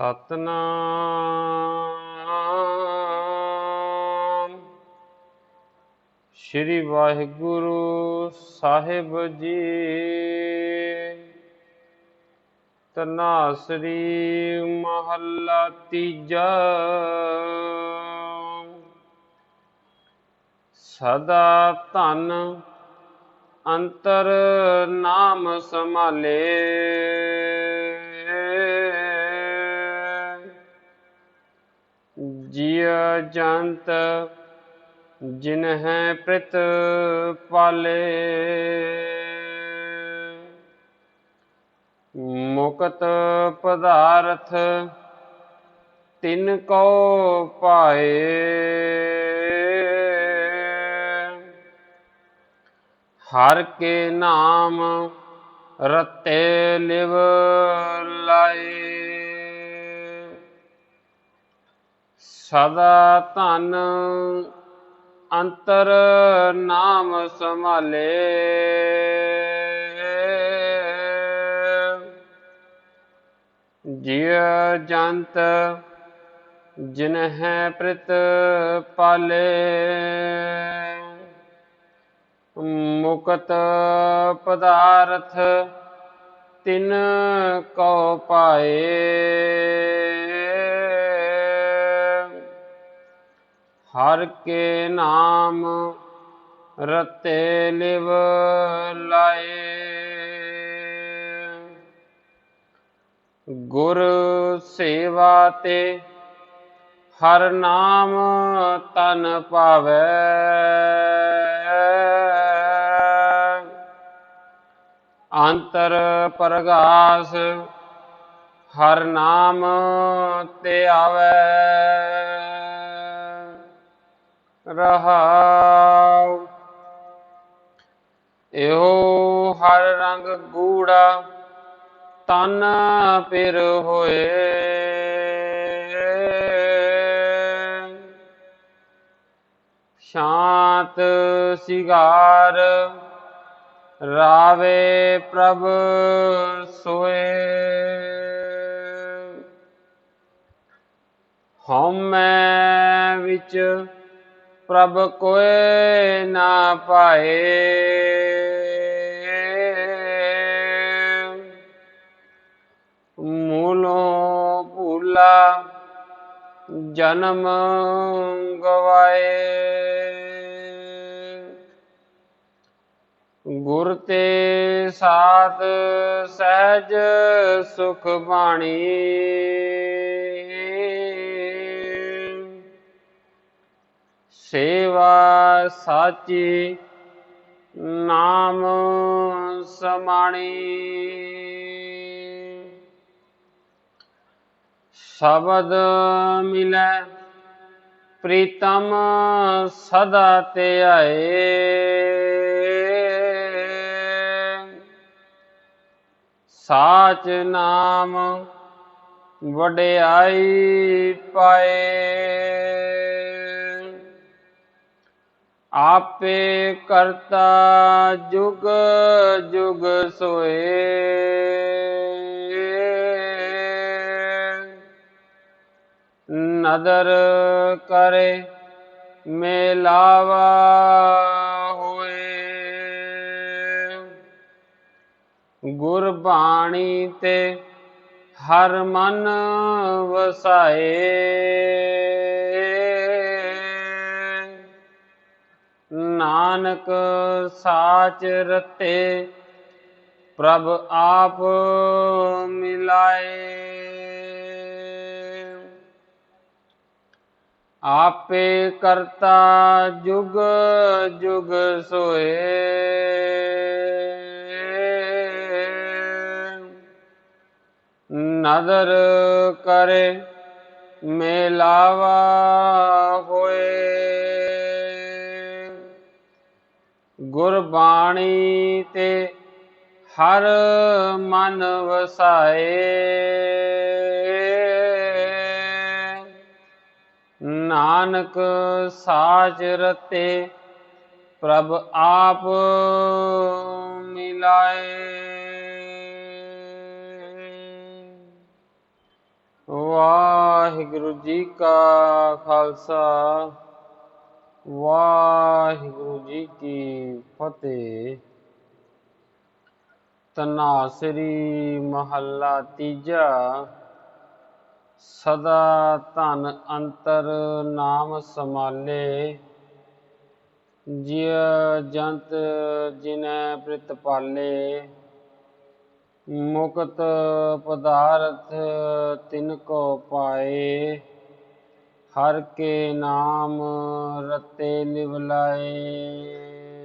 ਸਤਨਾਮ। ਸ੍ਰੀ ਵਾਹਿਗੁਰੂ ਸਾਹਿਬ ਜੀ। ਤਨਾਸਰੀ ਮਹੱਲਾ ਤੀਜਾ। ਸਦਾ ਧਨ ਅੰਤਰ ਨਾਮ ਸਮਾਲੇ ਜਿയ ਜੰਤ ਜਿਨ ਪ੍ਰਿਤ ਪਾਲੇ। ਮੁਕਤ ਪਦਾਰਥ ਤਿਨ ਕੋ ਪਾਏ। ਹਰ ਕੇ ਨਾਮ ਰਤੇ ਲਿਵ ਲਾਏ। ਸਦਾ ਧਨ ਅੰਤਰ ਨਾਮ ਸਮਾਲੇ ਜਿയ ਜੰਤ ਜਿਨ ਹੈ ਪ੍ਰਿਤ ਪਾਲੇ। ਮੁਕਤ ਪਦਾਰਥ ਤਿਨ ਕੋ ਪਾਏ। ਹਰ ਕੇ ਨਾਮ ਰਤੇ ਲਿਵ ਲਾਏ। ਗੁਰ ਸੇਵਾ ਤੇ ਹਰ ਨਾਮ ਤਨ ਪਾਵੈ ਅੰਤਰ ਪ੍ਰਗਾਸ ਹਰ ਨਾਮ ਤੇ ਆਵੈ। ਰਹਾਉ। ਇਹੋ ਹਰ ਰੰਗ ਗੂੜਾ ਤਨ ਪਿਰ ਹੋਏ। ਸ਼ਾਂਤ ਸਿਗਾਰ ਰਾਵੇ ਪ੍ਰਭ ਸੋਏ। ਹਉਮੈ ਵਿੱਚ ਪ੍ਰਭ ਕੋਏ ਨਾ ਪਾਏ ਮੂਲੋਂ ਭੂਲਾ ਜਨਮ ਗਵਾਏ। ਗੁਰ ਤੇ ਸਾਧ ਸਹਿਜ ਸੁਖ ਬਾਣੀ। ਸੇਵਾ ਸਾਚੀ ਨਾਮ ਸਮਾਣੀ। ਸ਼ਬਦ ਮਿਲੈ ਪ੍ਰੀਤਮ ਸਦਾ ਤੇ ਆਏ। ਸਾਚ ਨਾਮ ਵਡਿਆਈ ਪਾਏ। ਆਪੇ ਕਰਤਾ ਜੁਗ ਜੁਗ ਸੋਏ। ਨਦਰ ਕਰੇ ਮੇਲਾਵਾ ਹੋਏ। ਗੁਰਬਾਣੀ ਤੇ ਹਰ ਮਨ ਵਸਾਏ। ਨਾਨਕ ਸਾਚ ਰਤੇ, ਪ੍ਰਭ ਆਪ ਮਿਲਾਏ। ਆਪੇ ਕਰਤਾ ਜੁਗ ਜੁਗ ਸੋਏ। ਨਦਰ ਕਰੇ, ਮੇਲਾਵਾ ਹੋਏ। ਗੁਰਬਾਣੀ ਤੇ ਹਰ ਮਨ ਵਸਾਏ। ਨਾਨਕ ਸਾਚ ਰਤੇ ਪ੍ਰਭ ਆਪ ਮਿਲਾਏ। ਵਾਹਿਗੁਰੂ ਜੀ ਕਾ ਖਾਲਸਾ। ਵਾਹਿਗੁਰੂ ਜੀ ਕੀ ਫਤਿਹ। ਤਨਾਸਰੀ ਮਹੱਲਾ ਤੀਜਾ। ਸਦਾ ਧਨ ਅੰਤਰ ਨਾਮ ਸਮਾਲੇ ਜਿය ਜੰਤ ਜਿਨੈ ਪ੍ਰਿਤਪਾਲੇ ਮੁਕਤ ਪਦਾਰਥ ਤਿਨ ਕੋ ਪਾਏ। ਹਰ ਕੇ ਨਾਮ ਰਤੇ ਲਿਵ ਲਾਏ